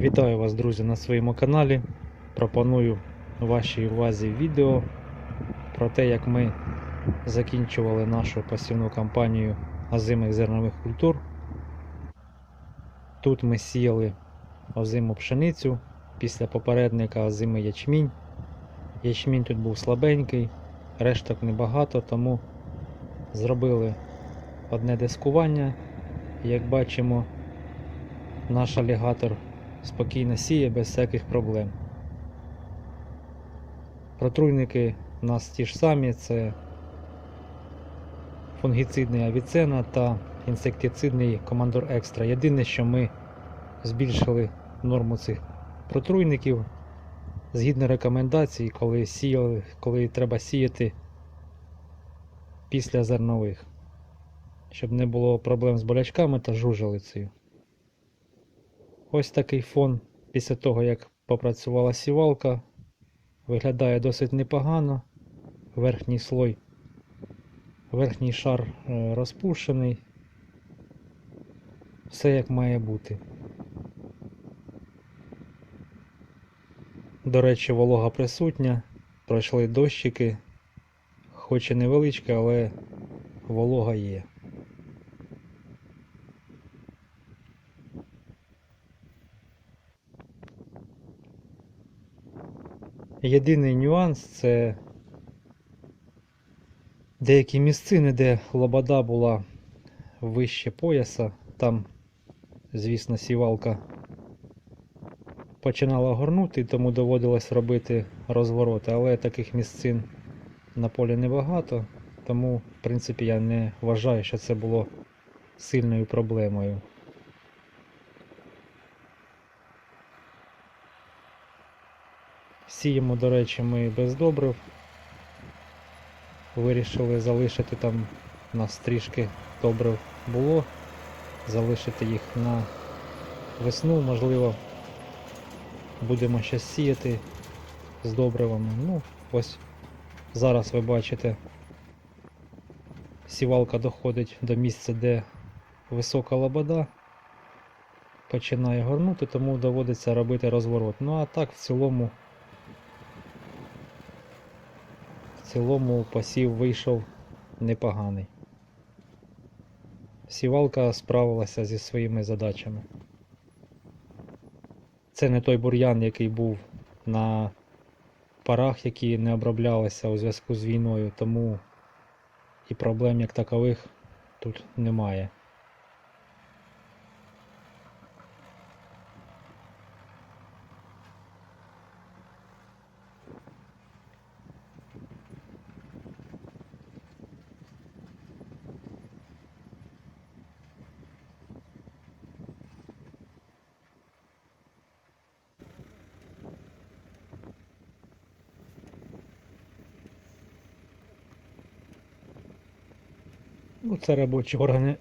Вітаю вас, друзі, на своєму каналі. Пропоную вашій увазі відео про те, як ми закінчували нашу посівну кампанію озимих зернових культур. Тут ми сіяли озиму пшеницю після попередника озимий ячмінь. Ячмінь тут був слабенький, решток небагато, тому зробили одне дискування. Як бачимо, наш алігатор спокійно сіє без всяких проблем. Протруйники у нас ті ж самі, це фунгіцидний авіцена та інсектицидний командор екстра. Єдине, що ми збільшили норму цих протруйників згідно рекомендацій, коли, сіяли, коли треба сіяти після зернових, щоб не було проблем з болячками та жужелицею. Ось такий фон після того, як попрацювала сівалка, виглядає досить непогано. Верхній слой, верхній шар е, розпушений. Все як має бути. До речі, волога присутня, пройшли дощики, хоч і невеличкі, але волога є. Єдиний нюанс це деякі місцини, де лобода була вище пояса, там, звісно, сівалка починала горнути, тому доводилось робити розвороти, але таких місцин на полі небагато, тому, в принципі, я не вважаю, що це було сильною проблемою. Сіємо, до речі, ми без добрив. Вирішили залишити там у нас трішки добрив було, залишити їх на весну, можливо, будемо щось сіяти з добривами. Ну, ось зараз ви бачите, сівалка доходить до місця, де висока лобода, починає горнути, тому доводиться робити розворот. Ну а так в цілому. В цілому посів вийшов непоганий. Сівалка справилася зі своїми задачами. Це не той бур'ян, який був на парах, які не оброблялися у зв'язку з війною, тому і проблем як такових тут немає. Ну, це робочі органи.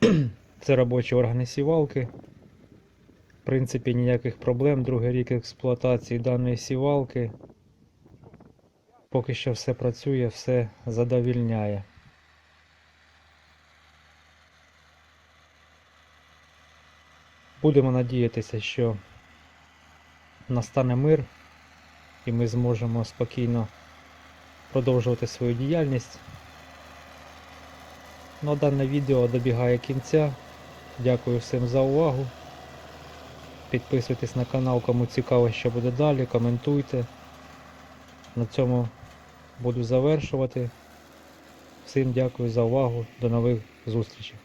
це робочі органи сівалки. В принципі, ніяких проблем. Другий рік експлуатації даної сівалки. Поки що все працює, все задовільняє. Будемо надіятися, що настане мир і ми зможемо спокійно продовжувати свою діяльність. Ну, а дане відео добігає кінця. Дякую всім за увагу. Підписуйтесь на канал, кому цікаво, що буде далі, коментуйте. На цьому буду завершувати. Всім дякую за увагу. До нових зустрічей.